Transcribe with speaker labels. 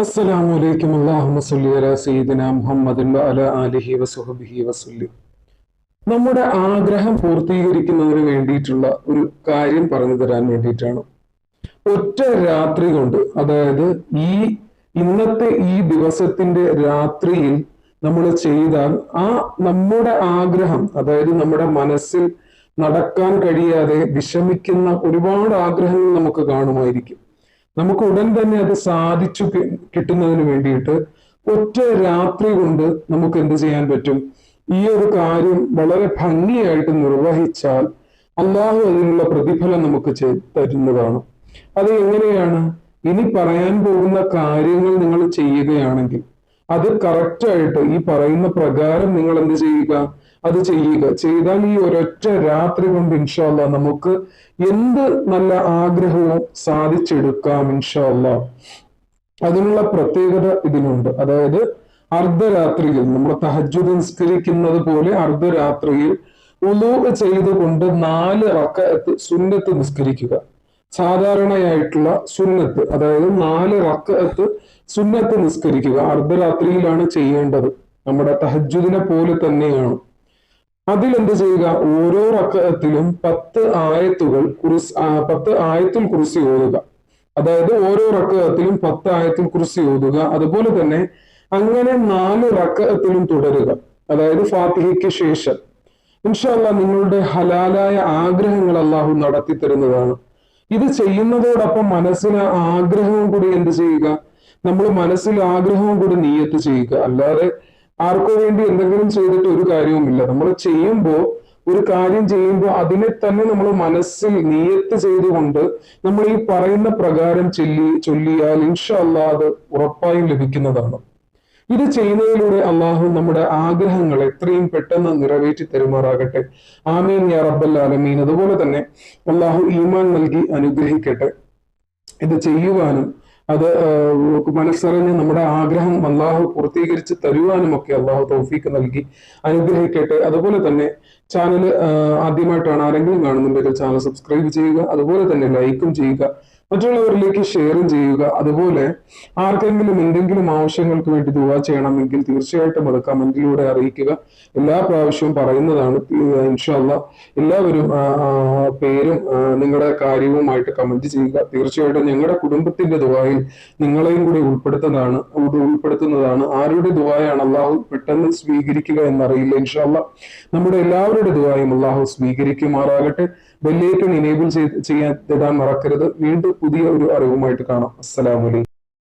Speaker 1: അസ്സലാമു അലൈക്കും. اللهم صل على سيدنا മുഹമ്മദിൻ وعلى آله وصحبه وسلم നമ്മുടെ ആഗ്രഹം പൂർത്തീകരിക്കുന്നതിന് വേണ്ടിയിട്ടുള്ള ഒരു കാര്യം പറഞ്ഞു തരാൻ വേണ്ടിയിട്ടാണ്. ഒറ്റ രാത്രി കൊണ്ട് അതായത് ഈ ഇന്നത്തെ ഈ ദിവസത്തിന്റെ രാത്രിയിൽ നമ്മൾ ചെയ്താൽ ആ നമ്മുടെ ആഗ്രഹം അതായത് നമ്മുടെ മനസ്സിൽ നടക്കാൻ കഴിയാതെ വിഷമിക്കുന്ന ഒരുപാട് ആഗ്രഹങ്ങൾ നമുക്ക് കാണുമായിരിക്കും. നമുക്ക് ഉടൻ തന്നെ അത് സാധിച്ചു കിട്ടുന്നതിന് വേണ്ടിയിട്ട് ഒറ്റ രാത്രി കൊണ്ട് നമുക്ക് എന്ത് ചെയ്യാൻ പറ്റും? ഈ ഒരു കാര്യം വളരെ ഭംഗിയായിട്ട് നിർവഹിച്ചാൽ അള്ളാഹു അതിനുള്ള പ്രതിഫലം നമുക്ക് തരുന്നതാണ്. അത് എങ്ങനെയാണ്? ഇനി പറയാൻ പോകുന്ന കാര്യങ്ങൾ നിങ്ങൾ ചെയ്യുകയാണെങ്കിൽ അത് കറക്റ്റ് ആയിട്ട് ഈ പറയുന്ന പ്രകാരം നിങ്ങൾ എന്ത് ചെയ്യുക? അത് ചെയ്യുക. ചെയ്താൽ ഈ ഒരൊറ്റ രാത്രി കൊണ്ട് ഇൻഷാല്ല നമുക്ക് എന്ത് നല്ല ആഗ്രഹവും സാധിച്ചെടുക്കാം ഇൻഷാല്ല അതിനുള്ള പ്രത്യേകത ഇതിനുണ്ട്. അതായത് അർദ്ധരാത്രിയിൽ നമ്മൾ തഹജ്ജുദ് നിസ്കരിക്കുന്നത് പോലെ അർദ്ധരാത്രിയിൽ ഉലൂ ചെയ്തുകൊണ്ട് നാല് റക്കത്ത് സുന്നത്ത് നിസ്കരിക്കുക. സാധാരണയായിട്ടുള്ള സുന്നത്ത് അതായത് നാല് റക്കത്ത് സുന്നത്ത് നിസ്കരിക്കുക. അർദ്ധരാത്രിയിലാണ് ചെയ്യേണ്ടത്. നമ്മുടെ തഹജുദിനെ പോലെ തന്നെയാണ്. അതിൽ എന്ത് ചെയ്യുക? ഓരോ റക്കത്തിലും പത്ത് ആയത്തുകൾ കുറിസ് പത്ത് ആയത്തിൽ കുറിച്ച് ഓതുക. അതായത് ഓരോ റക്കത്തിലും പത്ത് ആയത്തിൽ കുറിച്ച് ഓതുക. അതുപോലെ തന്നെ അങ്ങനെ നാല് റക്കത്തിലും തുടരുക. അതായത് ഫാത്തിഹയ്ക്ക് ശേഷം. ഇൻഷാല്ല നിങ്ങളുടെ ഹലാലായ ആഗ്രഹങ്ങൾ അള്ളാഹു നടത്തി തരുന്നതാണ് ഇത് ചെയ്യുന്നതോടൊപ്പം മനസ്സിന് ആഗ്രഹവും കൂടി എന്ത് ചെയ്യുക? നമ്മൾ മനസ്സിൽ ആഗ്രഹവും കൂടി നീയത്ത് ചെയ്യുക. അല്ലാതെ ആർക്കോ വേണ്ടി എന്തെങ്കിലും ചെയ്തിട്ട് ഒരു കാര്യവുമില്ല നമ്മൾ ചെയ്യുമ്പോൾ ഒരു കാര്യം ചെയ്യുമ്പോൾ അതിനെ തന്നെ നമ്മൾ മനസ്സിൽ നീയത്ത് ചെയ്തുകൊണ്ട് നമ്മൾ ഈ പറയുന്ന പ്രകാരം ചൊല്ലി ചൊല്ലിയാൽ ഇൻഷല്ല അത് ഉറപ്പായും ലഭിക്കുന്നതാണ്. ഇത് ചെയ്യുന്നതിലൂടെ അള്ളാഹു നമ്മുടെ ആഗ്രഹങ്ങൾ എത്രയും പെട്ടെന്ന് നിറവേറ്റി തരുമാറാകട്ടെ. ആമീൻ യാ റബ്ബൽ ആലമീൻ. അതുപോലെ തന്നെ അള്ളാഹു ഈമാൻ നൽകി അനുഗ്രഹിക്കട്ടെ. ഇത് ചെയ്യുവാനും അത് മനസ്സറിഞ്ഞ് നമ്മുടെ ആഗ്രഹം അള്ളാഹു പൂർത്തീകരിച്ച് തരുവാനും ഒക്കെ അള്ളാഹു തൗഫീക്ക് നൽകി അനുഗ്രഹിക്കട്ടെ. അതുപോലെ തന്നെ ചാനൽ ആദ്യമായിട്ടാണ് ആരെങ്കിലും കാണുന്നുണ്ടെങ്കിൽ ചാനൽ സബ്സ്ക്രൈബ് ചെയ്യുക അതുപോലെ തന്നെ ലൈക്കും ചെയ്യുക മറ്റുള്ളവരിലേക്ക് ഷെയറും ചെയ്യുക അതുപോലെ ആർക്കെങ്കിലും എന്തെങ്കിലും ആവശ്യങ്ങൾക്ക് വേണ്ടി ദുവാ ചെയ്യണമെങ്കിൽ തീർച്ചയായിട്ടും അത് കമന്റിലൂടെ അറിയിക്കുക. എല്ലാ പ്രാവശ്യവും പറയുന്നതാണ് ഇൻഷാല്ല എല്ലാവരും പേരും നിങ്ങളുടെ കാര്യവുമായിട്ട് കമന്റ് ചെയ്യുക. തീർച്ചയായിട്ടും ഞങ്ങളുടെ കുടുംബത്തിന്റെ ദുവായിൽ നിങ്ങളെയും കൂടി ഉൾപ്പെടുത്തുന്നതാണ് ഉൾപ്പെടുത്തുന്നതാണ്. ആരുടെ ദുവായാണ് അള്ളാഹു പെട്ടെന്ന് സ്വീകരിക്കുക എന്നറിയില്ല ഇൻഷാല്ല നമ്മുടെ എല്ലാവരുടെ ദുവായും അള്ളാഹു സ്വീകരിക്കുമാറാകട്ടെ. ബെല്ലേറ്റൺ ഇനേബിൾ ചെയ്യാൻ മറക്കരുത്. വീണ്ടും പുതിയ ഒരു അറിവുമായിട്ട് കാണാം. അസ്സലാമലൈക്കും